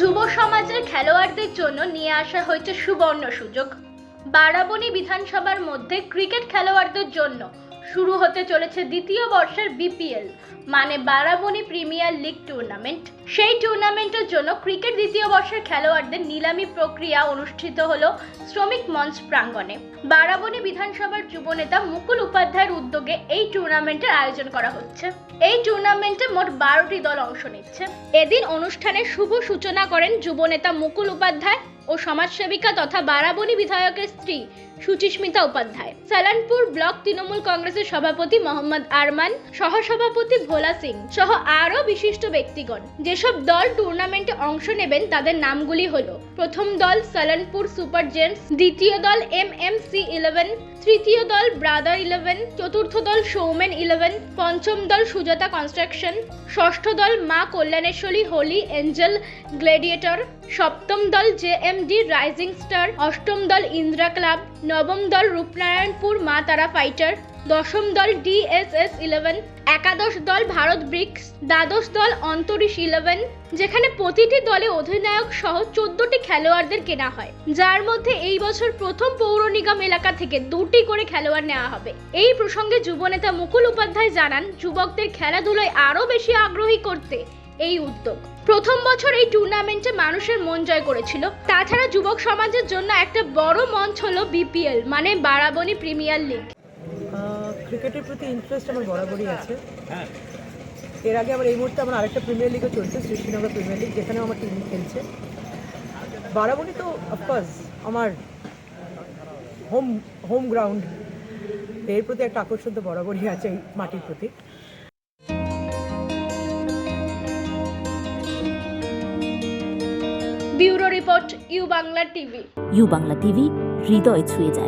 যুব সমাজের খেলোয়াড়দের জন্য নিয়ে আসা হয়েছে সুবর্ণ সুযোগ। বারাবণী বিধানসভার মধ্যে ক্রিকেট খেলোয়াড়দের জন্য শুরু হতে চলেছে দ্বিতীয় বর্ষের বিপিএল মানে বারাবণী প্রিমিয়ার লিগ টুর্নামেন্ট। সেই টুর্নামেন্টের জন্য ক্রিকেট দ্বিতীয় বর্ষের খেলোয়াড়দের নিলামি প্রক্রিয়া অনুষ্ঠিত হলো শ্রমিক মঞ্চ প্রাঙ্গণে। বারাবণী বিধানসভার যুবনেতা মুকুল উপাধ্যায়ের উদ্যোগে এই টুর্নামেন্টের আয়োজন করা হচ্ছে। এই টুর্নামেন্টে মোট বারোটি দল অংশ নিচ্ছে। এদিন অনুষ্ঠানের শুভ সূচনা করেন যুবনেতা মুকুল উপাধ্যায় ও সমাজসেবিকা তথা বারাবণী বিধায়কের স্ত্রী সুচিস্মিতা উপাধ্যায়। সালানপুর ব্লক তৃণমূল কংগ্রেসের সভাপতি মোহাম্মদ আরমান, সহসভাপতি ভোলা সিং সহ আরও বিশিষ্ট ব্যক্তিগণ। যেসব দল টুর্নামেন্টে অংশ নেবেন তাদের নামগুলি হল, প্রথম দল সালানপুর সুপার জেন্টস, দ্বিতীয় দল এম এম সি ইলেভেন তৃতীয় দল ব্রাদার ইলেভেন, চতুর্থ দল সৌমেন ইলেভেন, পঞ্চম দল সুজাতা কনস্ট্রাকশন, ষষ্ঠ দল মা কল্যাণেশ্বরী হোলি এঞ্জেল গ্লেডিয়েটর, সপ্তম দল J M D rising star, অষ্টম দল ইন্দ্রা ক্লাব, নবম দল রূপনারায়ণপুর মা তারা ফাইটার দশম দল ডিএসএস ইলেভেন একাদশ দল ভারত ব্রিক্স, দ্বাদশ দল অন্তরিশ ইলেভেন যেখানে প্রতিটি দলে অধিনায়ক সহ চোদ্দটি খেলোয়াড়দের কেনা হয়। যার মধ্যে এই বছর প্রথম পৌর নিগম এলাকা থেকে দুটি করে খেলোয়াড় নেওয়া হবে। এই প্রসঙ্গে যুবনেতা মুকুল উপাধ্যায় জানান, যুবকদের খেলাধুলায় আরও বেশি আগ্রহী করতে এই উদ্যোগ। প্রথম বছর এই টুর্নামেন্টে মানুষের মন জয় করেছিল। তাছাড়া যুবক সমাজের জন্য একটা বড় মঞ্চ হলো বিপিএল মানে বারাবণী প্রিমিয়ার লিগ ক্রিকেটের প্রতি ইন্টারেস্ট আমার বরাবরই আছে। এর আগে আমার এই মুহূর্তে আমার আরেকটা প্রিমিয়ার লিগও চলছে সৃষ্টিনগর প্রিমিয়ার লিগ যেখানেও আমার টিম খেলছে। বারাবণী তো অফকোর্স আমার হোম হোম গ্রাউন্ড এর প্রতি একটা আকর্ষণ তো বরাবরই আছে এই মাটির প্রতি। Bureau report U Bangla TV. U Bangla TV হৃদয় ছুঁয়ে যায়।